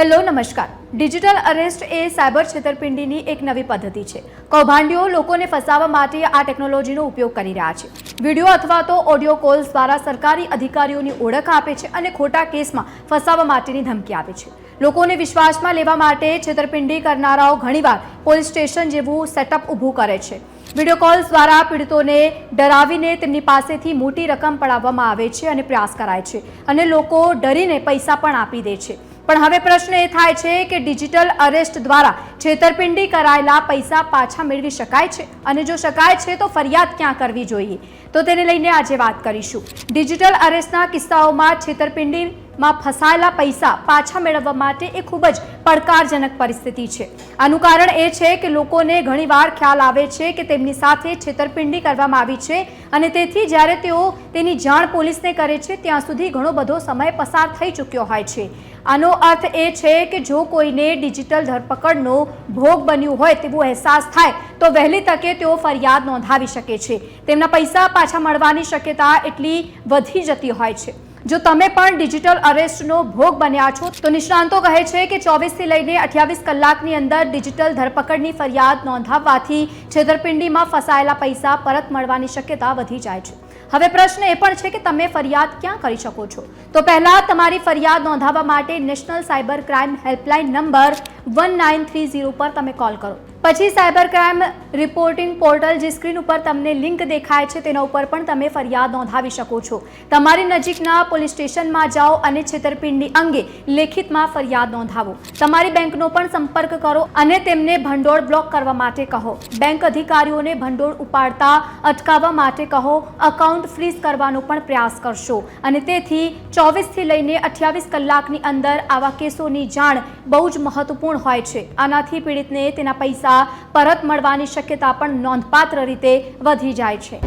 Hello, નમસ્કાર. Digital arrest એ cyber છેતરપિંડીની એક નવી પદ્ધતિ છે. કૌભાંડીઓ લોકોને ફસાવવા માટે આ ટેકનોલોજીનો ઉપયોગ કરી રહ્યા છે. વીડિયો અથવા તો ઓડિયો કોલ્સ દ્વારા સરકારી અધિકારીઓની ઓળખ આપે છે અને ખોટા કેસમાં ફસાવવા માટેની ધમકી આપે છે. લોકોને વિશ્વાસમાં લેવા માટે છેતરપિંડી કરનારાઓ ઘણીવાર પોલીસ સ્ટેશન જેવું સેટઅપ ઊભું કરે છે. વીડિયો કોલ્સ દ્વારા પીડિતોને ડરાવીને તેમની પાસેથી મોટી રકમ પડાવવામાં આવે છે અને પ્રયાસ કરાય છે અને લોકો ડરીને પૈસા પણ આપી દે છે. પણ હવે પ્રશ્ન એ થાય છે કે ડિજિટલ અરેસ્ટ દ્વારા છેતરપિંડી કરાયેલા પૈસા પાછા મેળવી શકાય છે? અને જો શકાય છે તો ફરિયાદ ક્યાં કરવી જોઈએ? તો તેને લઈને આજે વાત કરીશું. ડિજિટલ અરેસ્ટના કિસ્સાઓમાં છેતરપિંડીમાં ફસાયેલા પૈસા પાછા મેળવવા માટે એ ખૂબ જ પડકારજનક પરિસ્થિતિ છે. આનું કારણ એ છે કે લોકોને ઘણીવાર ખ્યાલ આવે છે કે તેમની સાથે છેતરપિંડી કરવામાં આવી છે અને તેથી જ્યારે તેઓ તેની જાણ પોલીસને કરે છે, ત્યાં સુધી ઘણો બધો સમય પસાર થઈ ચૂક્યો હોય છે. આનો અર્થ એ છે કે જો કોઈને ડિજિટલ ધરપકડનો ભોગ બન્યું હોય તેવો અહેસાસ થાય, તો વહેલી તકે તેઓ ફરિયાદ નોંધાવી શકે છે. તેમના પૈસા પાછા મળવાની શક્યતા એટલી વધી જતી હોય છે. જો તમે પણ ડિજિટલ અરેસ્ટનો ભોગ બન્યા છો, તો નિષ્ણાંતો કહે છે કે ચોવીસથી લઈને અઠ્યાવીસ કલાકની અંદર ડિજિટલ ધરપકડની ફરિયાદ નોંધાવવાથી છેતરપિંડીમાં ફસાયેલા પૈસા પરત મળવાની શક્યતા વધી જાય છે. હવે પ્રશ્ન એ પણ છે કે તમે ફરિયાદ ક્યાં કરી શકો છો? તો પહેલા તમારી ફરિયાદ નોંધાવવા માટે national cyber crime helpline number one nine three zero પર તમે કોલ કરો. પછી સાયબર ક્રાઇમ રિપોર્ટિંગ પોર્ટલ જે સ્ક્રીન ઉપર તમને લિંક દેખાય છે, તેના ઉપર પણ તમે ફરિયાદ નોંધાવી શકો છો. તમારી નજીકના પોલીસ સ્ટેશનમાં જાઓ અને છેતરપિંડી અંગે લેખિતમાં ફરિયાદ નોંધાવો. તમારી બેંકનો પણ સંપર્ક કરો અને તેમને ભંડોળ બ્લોક કરવા માટે કહો. બેંક અધિકારીઓને ભંડોળ ઉપાડતા અટકાવવા માટે કહો. અકાઉન્ટ ફ્રીઝ કરવાનો પણ પ્રયાસ કરશો. અને તેથી ચોવીસથી લઈને અઠ્યાવીસ કલાકની અંદર આવા કેસોની જાણ બહુ જ મહત્વપૂર્ણ હોય છે. આનાથી પીડિતને તેના પૈસા પરત મળવાની શક્યતા પણ નોંધપાત્ર રીતે વધી જાય છે.